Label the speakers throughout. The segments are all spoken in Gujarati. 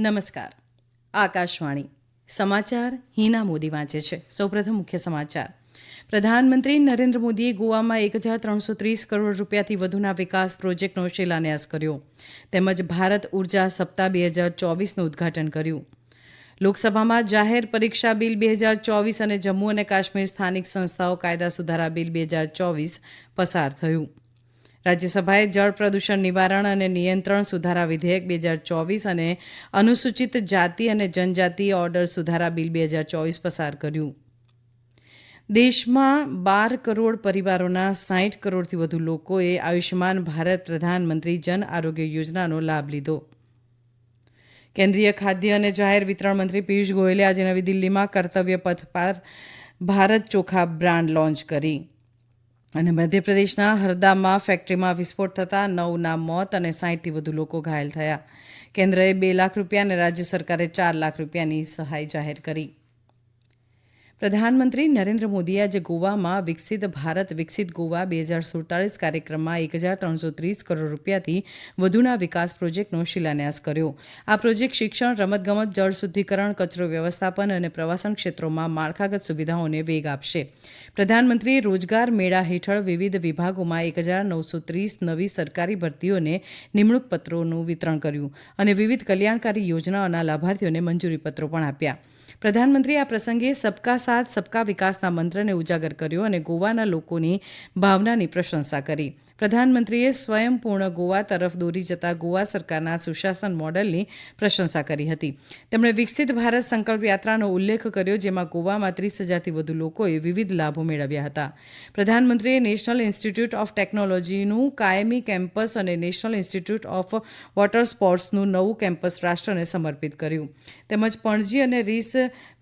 Speaker 1: નમસ્કાર. આકાશવાણી. સમાચાર હિના મોદી વાંચે છે. સૌપ્રથમ મુખ્ય સમાચાર. પ્રધાનમંત્રી નરેન્દ્ર મોદીએ ગોવામાં એક હજાર ત્રણસો ત્રીસ કરોડ રૂપિયાથી વધુના વિકાસ પ્રોજેક્ટનો શિલાન્યાસ કર્યો. તેમજ ભારત ઊર્જા સપ્તાહ બે હજાર ચોવીસનું ઉદ્ઘાટન કર્યું. લોકસભામાં જાહેર પરીક્ષા બિલ બે હજાર ચોવીસ અને જમ્મુ અને કાશ્મીર સ્થાનિક સંસ્થાઓ કાયદા સુધારા બિલ બે હજાર ચોવીસ પસાર થયું. રાજ્યસભાએ જળ પ્રદૂષણ નિવારણ અને નિયંત્રણ સુધારા વિધેયક બે હજાર ચોવીસ અને અનુસૂચિત જાતિ અને જનજાતિ ઓર્ડર સુધારા બિલ બે હજાર ચોવીસ પસાર કર્યું. દેશમાં બાર કરોડ પરિવારોના સાહીઠ કરોડથી વધુ લોકોએ આયુષ્યમાન ભારત પ્રધાનમંત્રી જન આરોગ્ય યોજનાનો લાભ લીધો. કેન્દ્રીય ખાદ્ય અને જાહેર વિતરણ મંત્રી પિયુષ ગોયલે આજે નવી દિલ્હીમાં કર્તવ્ય પથ પર ભારત ચોખા બ્રાન્ડ લોન્ચ કરી. અને મધ્યપ્રદેશના હરદામાં ફેક્ટરીમાં વિસ્ફોટ થતાં નવના મોત અને સાહીઠથી વધુ લોકો ઘાયલ થયા. કેન્દ્રએ બે લાખ રૂપિયા અને રાજ્ય સરકારે ચાર લાખ રૂપિયાની સહાય જાહેર કરી. પ્રધાનમંત્રી નરેન્દ્ર મોદીએ આજે ગોવામાં વિકસિત ભારત, વિકસિત ગોવા બે હજાર સુડતાલીસ કાર્યક્રમમાં એક હજાર ત્રણસો ત્રીસ કરોડ રૂપિયાથી વધુના વિકાસ પ્રોજેક્ટનો શિલાન્યાસ કર્યો. આ પ્રોજેક્ટ શિક્ષણ, રમતગમત, જળ શુદ્ધિકરણ, કચરો વ્યવસ્થાપન અને પ્રવાસન ક્ષેત્રોમાં માળખાગત સુવિધાઓને વેગ આપશે. પ્રધાનમંત્રીએ રોજગાર મેળા હેઠળ વિવિધ વિભાગોમાં એક હજાર નવસો ત્રીસ નવી સરકારી ભરતીઓને નિમણૂક પત્રોનું વિતરણ કર્યું અને વિવિધ કલ્યાણકારી યોજનાઓના લાભાર્થીઓને મંજૂરી પત્રો પણ આપ્યા. પ્રધાનમંત્રીએ આ પ્રસંગે સબકા સાથ, સબકા વિકાસના મંત્રને ઉજાગર કર્યો અને ગોવાના લોકોની ભાવનાની પ્રશંસા કરી. પ્રધાનમંત્રીએ સ્વયંપૂર્ણ ગોવા તરફ દોરી જતા ગોવા સરકારના સુશાસન મોડલની પ્રશંસા કરી હતી. તેમણે વિકસિત ભારત સંકલ્પ યાત્રાનો ઉલ્લેખ કર્યો, જેમાં ગોવામાં ત્રીસ હજારથી વધુ લોકોએ વિવિધ લાભો મેળવ્યા હતા. પ્રધાનમંત્રીએ નેશનલ ઇન્સ્ટિટ્યૂટ ઓફ ટેકનોલોજીનું કાયમી કેમ્પસ અને નેશનલ ઇન્સ્ટિટ્યૂટ ઓફ વોટર સ્પોર્ટ્સનું નવું કેમ્પસ રાષ્ટ્રને સમર્પિત કર્યું. તેમજ પણજી અને રીસ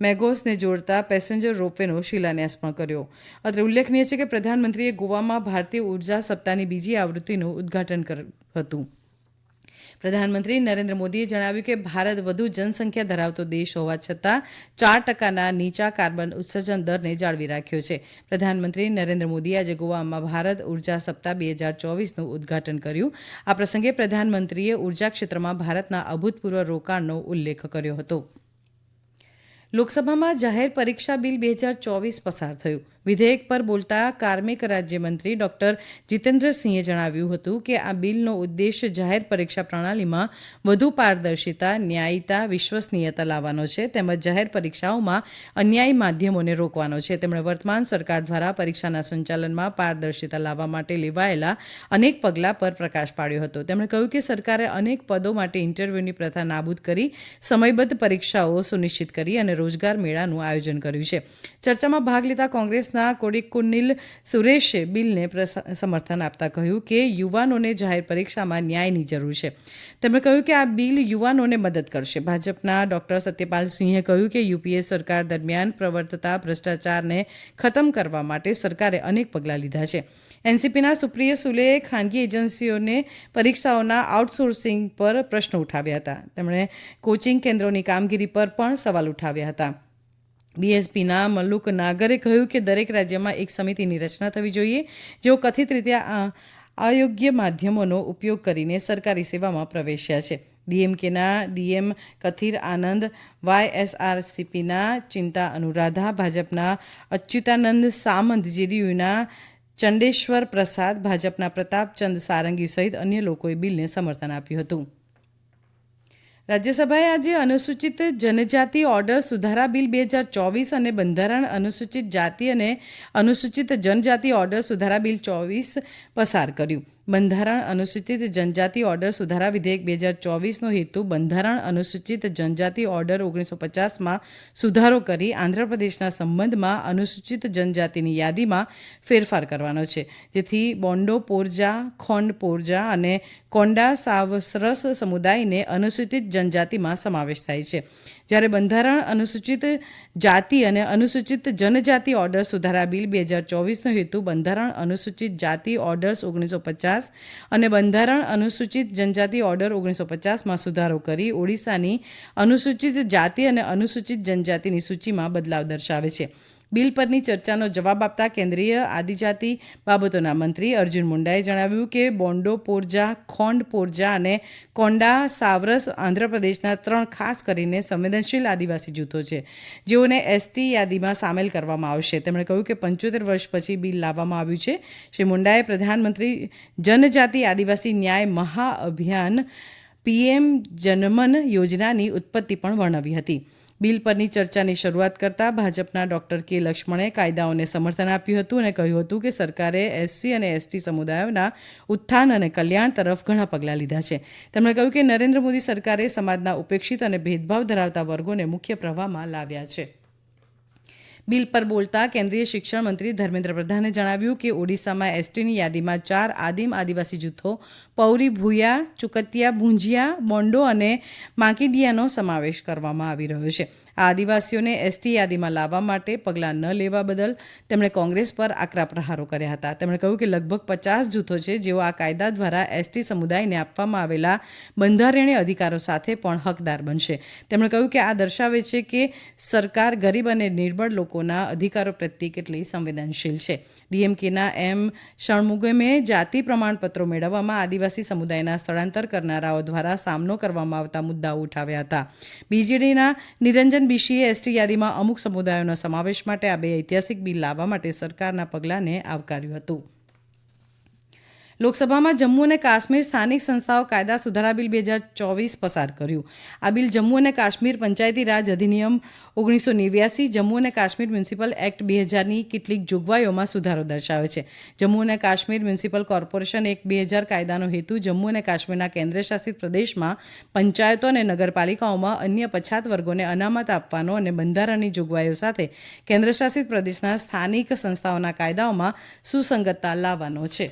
Speaker 1: મેગોસને જોડતા પેસેન્જર રોપવેનો શિલાન્યાસ પણ કર્યો. અત્રે ઉલ્લેખનીય છે કે પ્રધાનમંત્રીએ ગોવામાં ભારતીય ઊર્જા સપ્તાહની બીજી આવૃત્તિનું ઉદ્ઘાટન હતું. પ્રધાનમંત્રી નરેન્દ્ર મોદીએ જણાવ્યું કે ભારત વધુ જનસંખ્યા ધરાવતો દેશ હોવા છતાં ચાર ટકાના નીચા કાર્બન ઉત્સર્જન દરને જાળવી રાખ્યો છે. પ્રધાનમંત્રી નરેન્દ્ર મોદીએ આજે ગોવામાં ભારત ઊર્જા સપ્તાહ બે હજાર ચોવીસનું ઉદ્ઘાટન કર્યું. આ પ્રસંગે પ્રધાનમંત્રીએ ઊર્જા ક્ષેત્રમાં ભારતના અભૂતપૂર્વ રોકાણનો ઉલ્લેખ કર્યો હતો. લોકસભામાં જાહેર પરીક્ષા બિલ બે હજાર ચોવીસ પસાર થયું. વિધેયક પર બોલતા કાર્મિક રાજ્યમંત્રી ડોક્ટર જીતેન્દ્રસિંહે જણાવ્યું હતું કે આ બિલનો ઉદ્દેશ જાહેર પરીક્ષા પ્રણાલીમાં વધુ પારદર્શિતા, ન્યાયિતા, વિશ્વસનીયતા લાવવાનો છે તેમજ જાહેર પરીક્ષાઓમાં અન્યાયી માધ્યમોને રોકવાનો છે. તેમણે વર્તમાન સરકાર દ્વારા પરીક્ષાના સંચાલનમાં પારદર્શિતા લાવવા માટે લેવાયેલા અનેક પગલાં પર પ્રકાશ પાડ્યો હતો. તેમણે કહ્યું કે સરકારે અનેક પદો માટે ઇન્ટરવ્યૂની પ્રથા નાબૂદ કરી, સમયબદ્ધ પરીક્ષાઓ સુનિશ્ચિત કરી અને રોજગાર મેળાનું આયોજન કર્યું છે. ચર્ચામાં ભાગ લેતા કોંગ્રેસના કોડિકુન્નિલ સુરેશે બિલને સમર્થન આપતા કહ્યું કે યુવાનોને જાહેર પરીક્ષામાં ન્યાયની જરૂર છે. તેમણે કહ્યું કે આ બિલ યુવાનોને મદદ કરશે. ભાજપના ડોક્ટર સત્યપાલ સિંહે કહ્યું કે યુપીએ સરકાર દરમિયાન પ્રવર્તતા, ભ્રષ્ટાચારને ખતમ કરવા માટે સરકારે અનેક પગલાં લીધા છે. એનસીપીના સુપ્રિય સુલેએ ખાનગી એજન્સીઓને પરીક્ષાઓના આઉટસોર્સિંગ પર પ્રશ્નો ઉઠાવ્યા હતા. તેમણે કોચિંગ કેન્દ્રોની કામગીરી પર પણ સવાલ ઉઠાવ્યા હતા. બીએસપીના મલ્લુક નાગરે કહ્યું કે દરેક રાજ્યમાં એક સમિતિની રચના થવી જોઈએ, જેઓ કથિત રીતે અયોગ્ય માધ્યમોનો ઉપયોગ કરીને સરકારી સેવામાં પ્રવેશ્યા છે. ડીએમકેના ડીએમ કથિર આનંદ વાયએસઆરસીપીના ચિંતા અનુરાધા, ભાજપના અચ્યુતાનંદ સામંત જેડીયુના ચંડેશ્વર પ્રસાદ, ભાજપના પ્રતાપચંદ સારંગી સહિત અન્ય લોકોએ બિલને સમર્થન આપ્યું હતું. રાજ્યસભાએ આજે અનુસૂચિત જનજાતિ ઓર્ડર સુધારા બિલ બે હજાર ચોવીસ અને બંધારણ અનુસૂચિત જાતિ અને અનુસૂચિત જનજાતિ ઓર્ડર સુધારા બિલ ચોવીસ પસાર કર્યું. બંધારણ અનુસૂચિત જનજાતિ ઓર્ડર સુધારા વિધેયક બે હજાર ચોવીસનો હેતુ બંધારણ અનુસૂચિત જનજાતિ ઓર્ડર ઓગણીસો પચાસમાં સુધારો કરી આંધ્રપ્રદેશના સંબંધમાં અનુસૂચિત જનજાતિની યાદીમાં ફેરફાર કરવાનો છે. જેથી બોન્ડો પોરજા, ખોંડ પોરજા અને કોંડા સાવસરસ સમુદાયને અનુસૂચિત જનજાતિમાં સમાવેશ થાય છે. જ્યારે બંધારણ અનુસૂચિત જાતિ અને અનુસૂચિત જનજાતિ ઓર્ડર સુધારા બિલ બે હજાર ચોવીસનો હેતુ બંધારણ અનુસૂચિત જાતિ ઓર્ડર્સ ઓગણીસો પચાસ અને બંધારણ અનુસૂચિત જનજાતિ ઓર્ડર ઓગણીસો પચાસમાં સુધારો કરી ઓડિશાની અનુસૂચિત જાતિ અને અનુસૂચિત જનજાતિની સૂચિમાં બદલાવ દર્શાવે છે. બિલ પરની ચર્ચાનો જવાબ આપતા કેન્દ્રીય આદિજાતિ બાબતોના મંત્રી અર્જુન મુંડાએ જણાવ્યું કે બોન્ડો પોરજા, ખોંડ પોરજા અને કોંડા સાવરસ આંધ્રપ્રદેશના ત્રણ ખાસ કરીને સંવેદનશીલ આદિવાસી જૂથો છે. જેઓને એસટી યાદીમાં સામેલ કરવામાં આવશે. તેમણે કહ્યું કે પંચોતેર વર્ષ પછી બિલ લાવવામાં આવ્યું છે. શ્રી મુંડાએ પ્રધાનમંત્રી જનજાતિ આદિવાસી ન્યાય મહાઅભિયાન પીએમ જનમન યોજનાની ઉત્પત્તિ પણ વર્ણવી હતી. બિલ પરની ચર્ચાની શરૂઆત કરતા ભાજપના ડોક્ટર કે લક્ષ્મણે કાયદાઓને સમર્થન આપ્યું હતું અને કહ્યું હતું કે સરકારે એસસી અને એસટી સમુદાયોના ઉત્થાન અને કલ્યાણ તરફ ઘણા પગલાં લીધા છે. તેમણે કહ્યું કે નરેન્દ્ર મોદી સરકારે સમાજના ઉપેક્ષિત અને ભેદભાવ ધરાવતા વર્ગોને મુખ્ય પ્રવાહમાં લાવ્યા છે. બિલ પર બોલતા કેન્દ્રીય શિક્ષણ મંત્રી ધર્મેન્દ્ર પ્રધાને જણાવ્યું કે ઓડિશામાં એસટીની યાદીમાં ચાર આદિમ આદિવાસી જૂથો, પૌરી ભૂયા, ચુકતિયા ભૂંજિયા બોન્ડો અને માકીડિયાનો સમાવેશ કરવામાં આવી રહ્યો છે. આ આદિવાસીઓને એસટી યાદીમાં લાવવા માટે પગલાં ન લેવા બદલ તેમણે કોંગ્રેસ પર આકરા પ્રહારો કર્યા હતા. તેમણે કહ્યું કે લગભગ પચાસ જૂથો છે જેઓ આ કાયદા દ્વારા એસટી સમુદાયને આપવામાં આવેલા બંધારણીય અધિકારો સાથે પણ હકદાર બનશે. તેમણે કહ્યું કે આ દર્શાવે છે કે સરકાર ગરીબ અને નિર્બળ લોકોના અધિકારો પ્રત્યે કેટલી સંવેદનશીલ છે. ડીએમકેના એમ ષણમુગમે જાતિ પ્રમાણપત્રો મેળવવામાં આદિવાસી સમુદાયના સ્થળાંતર કરનારાઓ દ્વારા સામનો કરવામાં આવતા મુદ્દાઓ ઉઠાવ્યા હતા. બીજેડીના નિરંજન બીશીએ એસટી યાદીમાં અમુક સમુદાયોના સમાવેશ માટે આ બે ઐતિહાસિક બિલ લાવવા માટે સરકારના પગલાંને આવકાર્યું હતું. લોકસભામાં જમ્મુ અને કાશ્મીર સ્થાનિક સંસ્થાઓ કાયદા સુધારા બિલ બે હજાર ચોવીસ પસાર કર્યું. આ બિલ જમ્મુ અને કાશ્મીર પંચાયતી રાજ અધિનિયમ ઓગણીસો નેવ્યાસી, જમ્મુ અને કાશ્મીર મ્યુનિસિપલ એક્ટ બે હજારની કેટલીક જોગવાઈઓમાં સુધારો દર્શાવે છે. જમ્મુ અને કાશ્મીર મ્યુનિસિપલ કોર્પોરેશન એક બે હજાર કાયદાનો હેતુ જમ્મુ અને કાશ્મીરના કેન્દ્રશાસિત પ્રદેશમાં પંચાયતો અને નગરપાલિકાઓમાં અન્ય પછાત વર્ગોને અનામત આપવાનો અને બંધારણની જોગવાઈઓ સાથે કેન્દ્રશાસિત પ્રદેશના સ્થાનિક સંસ્થાઓના કાયદાઓમાં સુસંગતતા લાવવાનો છે.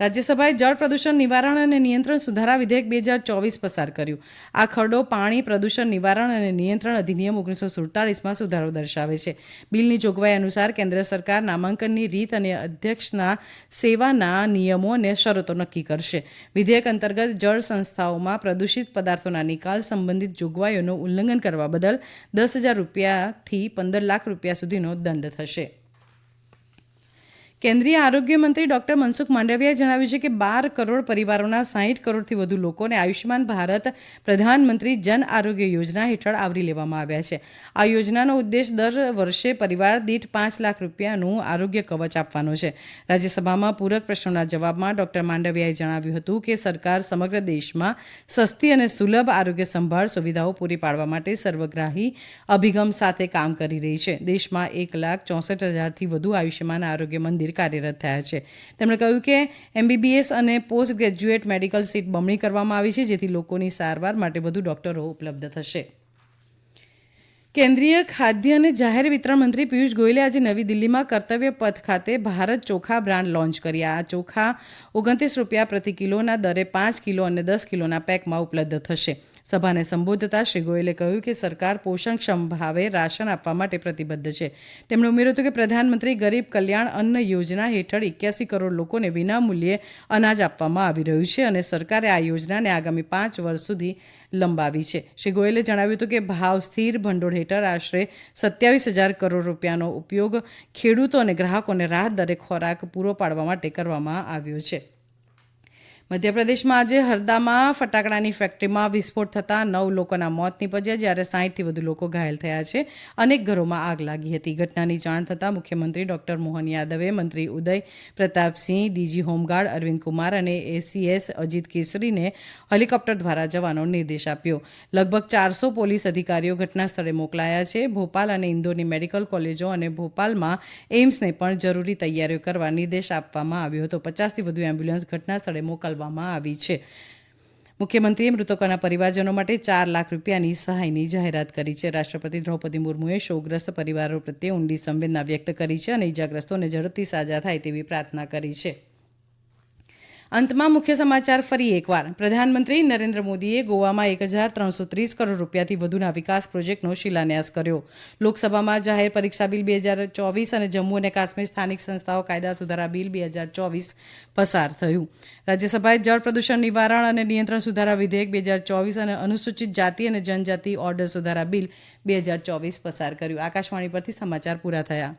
Speaker 1: રાજ્યસભાએ જળ પ્રદૂષણ નિવારણ અને નિયંત્રણ સુધારા વિધેયક બે હજાર ચોવીસ પસાર કર્યું. આ ખરડો પાણી પ્રદૂષણ નિવારણ અને નિયંત્રણ અધિનિયમ ઓગણીસો સુડતાલીસમાં સુધારો દર્શાવે છે. બિલની જોગવાઈ અનુસાર કેન્દ્ર સરકાર નામાંકનની રીત અને અધ્યક્ષના સેવાના નિયમો અને શરતો નક્કી કરશે. વિધેયક અંતર્ગત જળ સંસ્થાઓમાં પ્રદૂષિત પદાર્થોના નિકાલ સંબંધિત જોગવાઈઓનું ઉલ્લંઘન કરવા બદલ દસ હજાર રૂપિયાથી પંદર લાખ રૂપિયા સુધીનો દંડ થશે. કેન્દ્રીય આરોગ્ય મંત્રી ડોક્ટર મનસુખ માંડવિયાએ જણાવ્યું છે કે બાર કરોડ પરિવારોના સાહીઠ કરોડથી વધુ લોકોને આયુષ્યમાન ભારત પ્રધાનમંત્રી જન આરોગ્ય યોજના હેઠળ આવરી લેવામાં આવ્યા છે. આ યોજનાનો ઉદ્દેશ દર વર્ષે પરિવાર દીઠ પાંચ લાખ રૂપિયાનું આરોગ્ય કવચ આપવાનો છે. રાજ્યસભામાં પૂરક પ્રશ્નોના જવાબમાં ડોક્ટર માંડવિયાએ જણાવ્યું હતું કે સરકાર સમગ્ર દેશમાં સસ્તી અને સુલભ આરોગ્ય સંભાળ સુવિધાઓ પૂરી પાડવા માટે સર્વગ્રાહી અભિગમ સાથે કામ કરી રહી છે. દેશમાં એક લાખ ચોસઠ હજારથી વધુ આયુષ્યમાન આરોગ્ય મંદિર કાર્યરત થયા છે. તેમણે કહ્યું કે એમબીબીએસ અને પોસ્ટ ગ્રેજ્યુએટ મેડિકલ સીટ બમણી કરવામાં આવી છે, જેથી લોકોની સારવાર માટે વધુ ડોક્ટરો ઉપલબ્ધ થશે. કેન્દ્રીય ખાદ્ય અને જાહેર વિતરણ મંત્રી પિયુષ ગોયલે આજે નવી દિલ્હીમાં કર્તવ્ય પથ ખાતે ભારત ચોખા બ્રાન્ડ લોન્ચ કર્યા. આ ચોખા ઓગણત્રીસ રૂપિયા પ્રતિ કિલોના દરે પાંચ કિલો અને દસ કિલોના પેકમાં ઉપલબ્ધ થશે. સભાને સંબોધતા શ્રી ગોયલે કહ્યું કે સરકાર પોષણક્ષમ ભાવે રાશન આપવા માટે પ્રતિબદ્ધ છે. તેમણે ઉમેર્યું હતું કે પ્રધાનમંત્રી ગરીબ કલ્યાણ અન્ન યોજના હેઠળ એક્યાસી કરોડ લોકોને વિનામૂલ્યે અનાજ આપવામાં આવી રહ્યું છે અને સરકારે આ યોજનાને આગામી પાંચ વર્ષ સુધી લંબાવી છે. શ્રી ગોયલે જણાવ્યું હતું કે ભાવ સ્થિર ભંડોળ હેઠળ આશરે સત્યાવીસ હજાર કરોડ રૂપિયાનો ઉપયોગ ખેડૂતો અને ગ્રાહકોને રાહત દરે ખોરાક પૂરો પાડવા માટે કરવામાં આવ્યો છે. મધ્યપ્રદેશમાં આજે હરદામાં ફટાકડાની ફેક્ટરીમાં વિસ્ફોટ થતાં નવ લોકોના મોત નીપજ્યા, જ્યારે સાહીઠથી વધુ લોકો ઘાયલ થયા છે. અનેક ઘરોમાં આગ લાગી હતી. ઘટનાની જાણ થતાં મુખ્યમંત્રી ડોક્ટર મોહન યાદવે, મંત્રી Uday Pratapsinh, DG home guard Arvind Kumar અને એસીએસ અજીત કેસરીને હેલિકોપ્ટર દ્વારા જવાનો નિર્દેશ આપ્યો. લગભગ ચારસો પોલીસ અધિકારીઓ ઘટના સ્થળે મોકલાયા છે. ભોપાલ અને ઇન્દોરની મેડિકલ કોલેજો અને ભોપાલમાં એમ્સને પણ જરૂરી તૈયારીઓ કરવા નિર્દેશ આપવામાં આવ્યો હતો. પચાસથી વધુ એમ્બ્યુલન્સ ઘટના સ્થળે મોકલવામાં આવી છે. મુખ્યમંત્રીએ મૃતકોના પરિવારજનો માટે ચાર લાખ રૂપિયાની સહાયની જાહેરાત કરી છે. રાષ્ટ્રપતિ દ્રૌપદી મુર્મુએ શોકગ્રસ્ત પરિવારો પ્રત્યે ઊંડી સંવેદના વ્યક્ત કરી છે અને ઇજાગ્રસ્તોને ઝડપથી સાજા થાય તેવી પ્રાર્થના કરી છે. અંતમાં મુખ્ય સમાચાર ફરી એકવાર. પ્રધાનમંત્રી નરેન્દ્ર મોદીએ ગોવામાં એક હજાર ત્રણસો ત્રીસ કરોડ રૂપિયાથી વધુના વિકાસ પ્રોજેક્ટનો શિલાન્યાસ કર્યો. લોકસભામાં જાહેર પરીક્ષા બિલ બે હજાર ચોવીસ અને જમ્મુ અને કાશ્મીર સ્થાનિક સંસ્થાઓ કાયદા સુધારા બિલ બે હજાર ચોવીસ પસાર થયું. રાજ્યસભાએ જળ પ્રદૂષણ નિવારણ અને નિયંત્રણ સુધારા વિધેયક બે હજાર ચોવીસ અને અનુસૂચિત જાતિ અને જનજાતિ ઓર્ડર સુધારા બિલ બે હજાર ચોવીસ પસાર કર્યું. આકાશવાણી પરથી સમાચાર પૂરા થયા.